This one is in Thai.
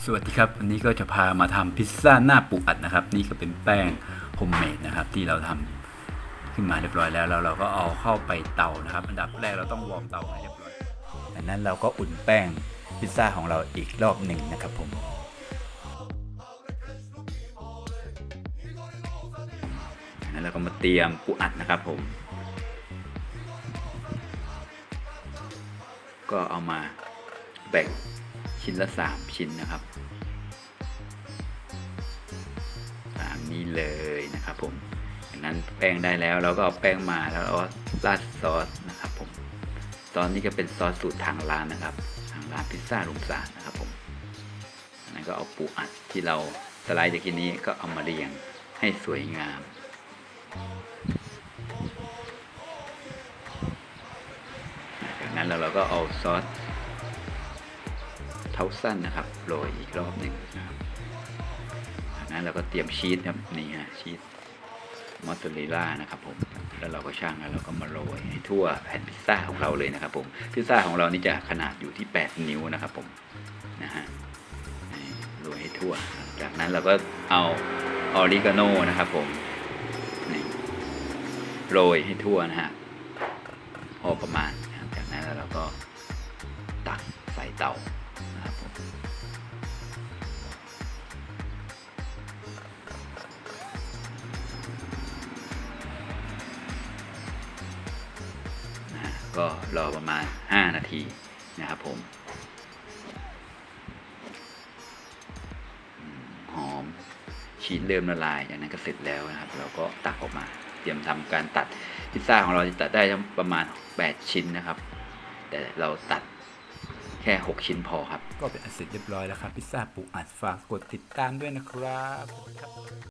สวัสดีครับ วันนี้ก็จะพามาทำพิซซ่าหน้าปูอัดนะครับ นี่ก็เป็นแป้งโฮมเมดนะครับ ที่เราทำขึ้นมาเรียบร้อยแล้วแล้วเราก็เอาเข้าไปเตานะครับอันดับแรกเราต้องวอร์มเตาให้เรียบร้อยจากนั้นเราก็อุ่นแป้งพิซซ่าของเราอีกรอบหนึ่งนะครับผมจากนั้นเราก็มาเตรียมปูอัดนะครับผม ก็เอามาแบ่ง ชิ้นละ 3 ชิ้นนะครับตามนี้เลยนะครับผมจากนั้นแป้งได้แล้วเราก็เอาแป้งมาแล้วเราราดซอสนะครับผมซอสนี้ก็เป็นซอสสูตรทางร้านนะครับ ทางร้านพิซซ่าลุงสานนะครับผมจากนั้นก็เอาปูอัดที่เราสไลด์จากที่นี้ก็เอามาเรียงให้สวยงามจากนั้นเราเราก็เอาซอส เท้าสั้นนะครับโรยอีกรอบหนึ่งนะครับจากนั้นเราก็เตรียมชีสครับนี่ฮะชีสมอสซาเรลล่านะครับผมแล้วเราก็ช่างแล้วเราก็มาโรยให้ทั่วแผ่นพิซซ่าของเราเลยนะครับผมพิซซ่าของเรานี่จะขนาดอยู่ที่ 8 นิ้วนะครับผมนะฮะโรยให้ทั่ว จากนั้นเราก็เอาออริกาโนนะครับผมนี่โรยให้ทั่วนะฮะพอประมาณจากนั้นแล้วเราก็ตักใส่เตา ก็รอประมาณ 5 นาทีนะครับผมหอมชีสเริ่มละลายจากนั้นก็เสร็จแล้วนะครับ เราก็ตักออกมาเตรียมทำการตัดพิซซ่าของเราจะตัดได้ประมาณ 8 ชิ้นนะครับ แต่เราตัดแค่ 6 ชิ้นพอครับ ก็เป็นอันเสร็จเรียบร้อยแล้วครับ พิซซ่าปูอัดฝากกดติดตามด้วยนะครับ